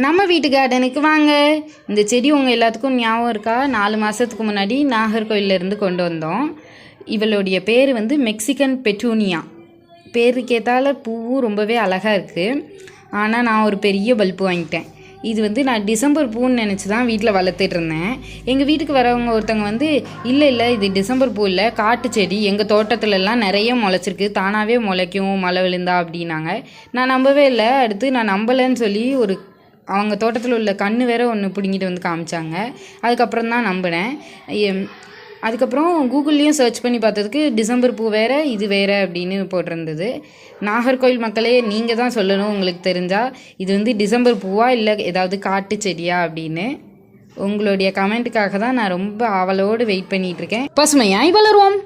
நம்ம வீட்டு கார்டனுக்கு வாங்க. இந்த செடி உங்கள் எல்லாத்துக்கும் ஞாபகம் இருக்கா? நாலு மாதத்துக்கு முன்னாடி நாகர்கோயிலேருந்து கொண்டு வந்தோம். இவளுடைய பேர் வந்து மெக்சிகன் பெட்டூனியா. பேருக்கேத்தால பூவும் ரொம்பவே அழகாக இருக்குது ஆனால் நான் ஒரு பெரிய பல்பு வாங்கிட்டேன். இது வந்து நான் டிசம்பர் பூன்னு நினச்சி தான் வீட்டில் வளர்த்துட்டு இருந்தேன். எங்கள் வீட்டுக்கு வரவங்க ஒருத்தவங்க வந்து இல்லை இல்லை இது டிசம்பர் பூ இல்லை காட்டு செடி எங்கள் தோட்டத்துலலாம் நிறைய முளைச்சிருக்கு தானாகவே முளைக்கும் மழை விழுந்தா அப்படின்னாங்க. நான் நம்பவே இல்லை. அடுத்து நான் நம்பலைன்னு சொல்லி ஒரு அவங்க தோட்டத்தில் உள்ள கன்று வேற ஒன்று பிடுங்கிட்டு வந்து காமிச்சாங்க. அதுக்கப்புறம் தான் நம்பினேன். அதுக்கப்புறம் கூகுள்லேயும் சர்ச் பண்ணி பார்த்ததுக்கு டிசம்பர் பூ வேறு இது வேறு அப்படின்னு போட்டிருந்தது. நாகர்கோவில் மக்களே நீங்கள் தான் சொல்லணும் உங்களுக்கு தெரிஞ்சால் இது வந்து டிசம்பர் பூவா இல்லை ஏதாவது காட்டு செடியா அப்படின்னு. உங்களுடைய கமெண்ட்டுக்காக தான் நான் ரொம்ப ஆவலோடு வெயிட் பண்ணிகிட்ருக்கேன் இருக்கேன். பசுமையாய் வளருவோம்!